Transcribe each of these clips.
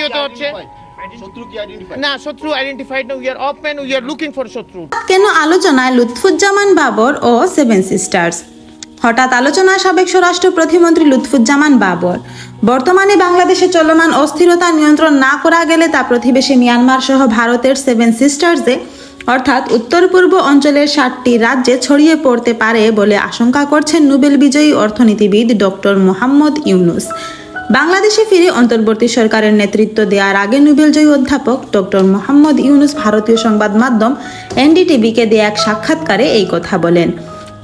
ভিডিওতে হচ্ছে শত্রু কি আইডেন্টিফাই না শত্রু আইডেন্টিফাইড না উই আর অপম্যান উই আর লুকিং ফর শত্রু কেন আলোচনায় লুৎফুজ্জামান বাবর ও সেভেন সিস্টার্স? হঠাৎ আলোচনায় সাবেক স্বরাষ্ট্র প্রতিমন্ত্রী লুৎফুজ্জামান বাবর। বর্তমানে বাংলাদেশে চলমান অস্থিরতা নিয়ন্ত্রণ না করা গেলে তা প্রতিবেশী মিয়ানমার সহ ভারতের সেভেন সিস্টার্সে অর্থাৎ উত্তর পূর্ব অঞ্চলের ষাটটি রাজ্যে ছড়িয়ে পড়তে পারে বলে আশঙ্কা করছেন নোবেল বিজয়ী অর্থনীতিবিদ ডক্টর মোহাম্মদ ইউনুস। বাংলাদেশে ফিরে অন্তর্বর্তী সরকারের নেতৃত্ব দেওয়ার আগে নোবেলজয়ী অধ্যাপক ডক্টর মোহাম্মদ ইউনুস ভারতীয় সংবাদ মাধ্যম এনডিটিভিকে দেয়া এক সাক্ষাৎকারে এই কথা বলেন।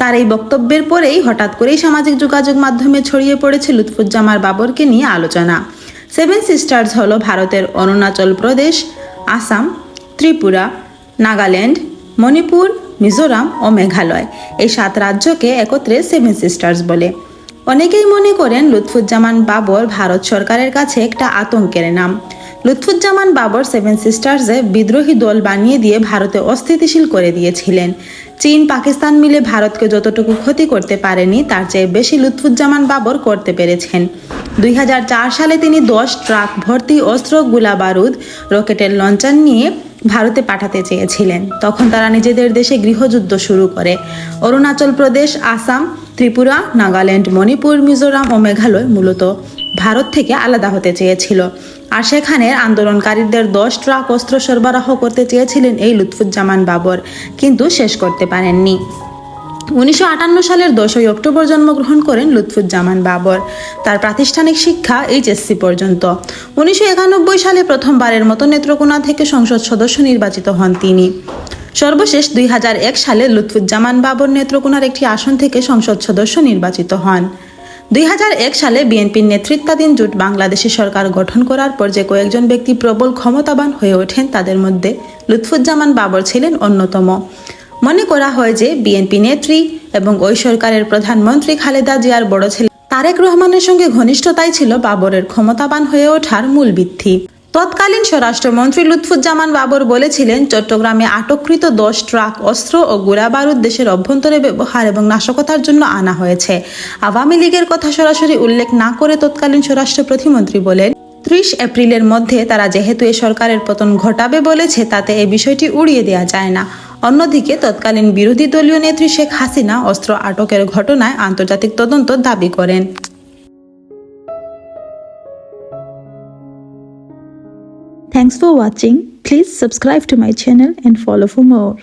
তার এই বক্তব্যের পরেই হঠাৎ করেই সামাজিক যোগাযোগ মাধ্যমে ছড়িয়ে পড়েছে লুৎফুজ্জামার বাবরকে নিয়ে আলোচনা। সেভেন সিস্টার্স হল ভারতের অরুণাচল প্রদেশ, আসাম, ত্রিপুরা, নাগাল্যান্ড, মণিপুর, মিজোরাম ও মেঘালয়। এই সাত রাজ্যকে একত্রে সেভেন সিস্টার্স বলে। অনেকেই মনে করেন লুৎফুজ্জামান বাবর ভারত সরকারের কাছে একটা আতঙ্কের নাম। লুৎফুজ্জামান বাবর সেভেন সিস্টার্সে বিদ্রোহী দল বানিয়ে দিয়ে ভারতে অস্থিতিশীল করে দিয়েছিলেন। চীন, পাকিস্তান মিলে ভারতকে যতটুকু ক্ষতি করতে পারেনি, তার চেয়ে বেশি লুৎফুজ্জামান বাবর করতে পেরেছেন। দুই হাজার চার সালে তিনি দশ ট্রাক ভর্তি অস্ত্র গোলা বারুদ রকেটের লঞ্চার নিয়ে ভারতে পাঠাতে চেয়েছিলেন। তখন তারা নিজেদের দেশে গৃহযুদ্ধ শুরু করে। অরুণাচল প্রদেশ, আসাম ত্রিপুরা, নাগাল্যান্ড, মণিপুর, মিজোরাম ও মেঘালয় মূলত ভারত থেকে আলাদা হতে চেয়েছিল। আর সেখানে আন্দোলনকারীদের দশ ট্রাক অস্ত্র সরবরাহ করতে চেয়েছিলেন এই লুৎফুজ্জামান বাবর, কিন্তু শেষ করতে পারেননি। উনিশশো আটান্ন সালের দশই অক্টোবর জন্মগ্রহণ করেন লুৎফুজ্জামান বাবর। তার প্রাতিষ্ঠানিক শিক্ষা এইচএসসি পর্যন্ত। উনিশশো একানব্বই সালে প্রথমবারের মতো নেত্রকোনা থেকে সংসদ সদস্য নির্বাচিত হন তিনি। সর্বশেষ দুই হাজার এক সালে লুৎফুজ্জামান বাবর নেত্রকোনার একটি আসন থেকে সংসদ সদস্য নির্বাচিত হন। দুই হাজার এক সালে বিএনপির নেতৃত্বাধীন জোট বাংলাদেশি সরকার গঠন করার পর যে কয়েকজন ব্যক্তি প্রবল ক্ষমতাবান হয়ে ওঠেন, তাদের মধ্যে লুৎফুজ্জামান বাবর ছিলেন অন্যতম। মনে করা হয় যে বিএনপি নেত্রী এবং ওই সরকারের প্রধানমন্ত্রী খালেদা জিয়ার বড় ছেলে তারেক রহমানের সঙ্গে ঘনিষ্ঠতাই ছিল বাবরের ক্ষমতাবান হয়ে ওঠার মূল ভিত্তি। তৎকালীন স্বরাষ্ট্রমন্ত্রী লুৎফুজ্জামান বাবর বলেছিলেন, চট্টগ্রামে আটককৃত দশ ট্রাক, অস্ত্র ও গোলা বারুদ দেশের অভ্যন্তরে ব্যবহার এবং নাশকতার জন্য আনা হয়েছে। আওয়ামী লীগের কথা সরাসরি উল্লেখ না করে তৎকালীন স্বরাষ্ট্র প্রতিমন্ত্রী বলেন, ত্রিশ এপ্রিলের মধ্যে তারা যেহেতু এ সরকারের পতন ঘটাবে বলেছে, তাতে এ বিষয়টি উড়িয়ে দেওয়া যায় না। অন্যদিকে তৎকালীন বিরোধী দলীয় নেত্রী শেখ হাসিনা অস্ত্র আটকের ঘটনায় আন্তর্জাতিক তদন্ত দাবি করেন। Thanks for watching. Please subscribe to my channel and follow for more.